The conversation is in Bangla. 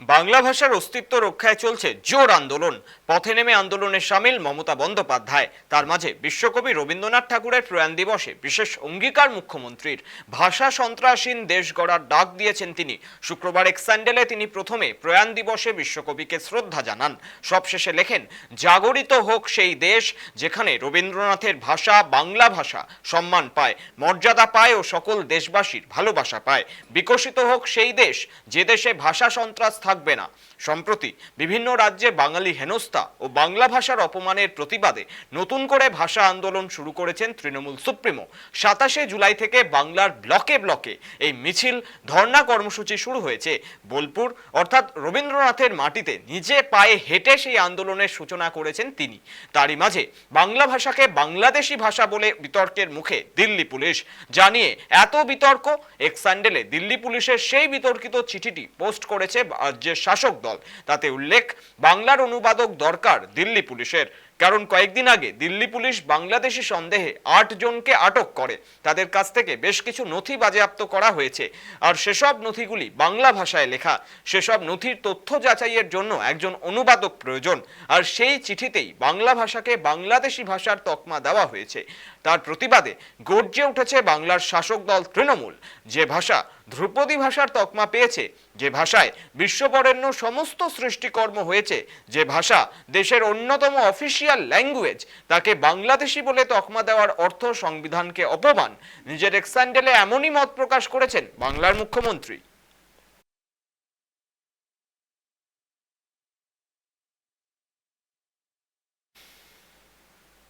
বাংলা ভাষার অস্তিত্ব রক্ষায় চলছে জোর আন্দোলন। পথে নেমে আন্দোলনে সামিল মমতা বন্দ্যোপাধ্যায়। তার মাঝে বিশ্বকবি রবীন্দ্রনাথ ঠাকুরের প্রয়াণ দিবসে বিশেষ অঙ্গীকার মুখ্যমন্ত্রীর। ভাষা সন্ত্রাসীন দেশ গড়ার ডাক দিয়েছেন তিনি। শুক্রবার এক স্যান্ডেলে তিনি প্রথমে প্রয়াণ দিবসে বিশ্বকবিকে শ্রদ্ধা জানান। সবশেষে লেখেন, জাগরিত হোক সেই দেশ যেখানে রবীন্দ্রনাথের ভাষা, বাংলা ভাষা সম্মান পায়, মর্যাদা পায় ও সকল দেশবাসীর ভালোবাসা পায়। বিকশিত হোক সেই দেশ যে দেশে ভাষা সন্ত্রাস থাকবে না। সম্প্রতি বিভিন্ন রাজ্যে বাঙালি হেনস্থা ও বাংলা ভাষার অপমানের প্রতিবাদে নতুন করে ভাষা আন্দোলন শুরু করেছেন তৃণমূল সুপ্রিমো। সাতাশে জুলাই থেকে বাংলার ব্লকে ব্লকে এই মিছিল, ধর্ণা কর্মসূচি শুরু হয়েছে বোলপুর। অর্থাৎ রবীন্দ্রনাথের মাটিতে নিজে পায়ে হেঁটে সেই আন্দোলনের সূচনা করেছেন তিনি। তারই মাঝে বাংলা ভাষাকে বাংলাদেশি ভাষা বলে বিতর্কের মুখে দিল্লি পুলিশ। জানিয়ে, এত বিতর্ক এক স্যান্ডেলে দিল্লি পুলিশের সেই বিতর্কিত চিঠিটি পোস্ট করেছে রাজ্যের শাসক দল। তাতে উল্লেখ বাংলার অনুবাদক দরকার দিল্লি পুলিশের। কারণ কয়েকদিন আগে দিল্লি পুলিশ বাংলাদেশি সন্দেহে আট জনকে আটক করে। তাদের কাছ থেকে বেশ কিছু নথি বাজেয়াপ্ত করা হয়েছে। আর সেসব নথিগুলি বাংলা ভাষায় লেখা। সেসব নথির তথ্য যাচাইয়ের জন্য একজন অনুবাদক প্রয়োজন। আর সেই চিঠিতেই বাংলা ভাষাকে বাংলাদেশি ভাষার তকমা দেওয়া হয়েছে। তার প্রতিবাদে গর্জে উঠেছে বাংলার শাসক দল তৃণমূল। যে ভাষা ধ্রুপদী ভাষার তকমা পেয়েছে, যে ভাষায় বিশ্ববরেণ্য সমস্ত সৃষ্টিকর্ম হয়েছে, যে ভাষা দেশের অন্যতম অফিসিয়াল ল্যাঙ্গুয়েজ তাকে বাংলাদেশি বলে তকমা দেওয়ার অর্থ সংবিধানকে অপমান। নিজের এক্সান্ডেলে এমনই মত প্রকাশ করেছেন বাংলার মুখ্যমন্ত্রী।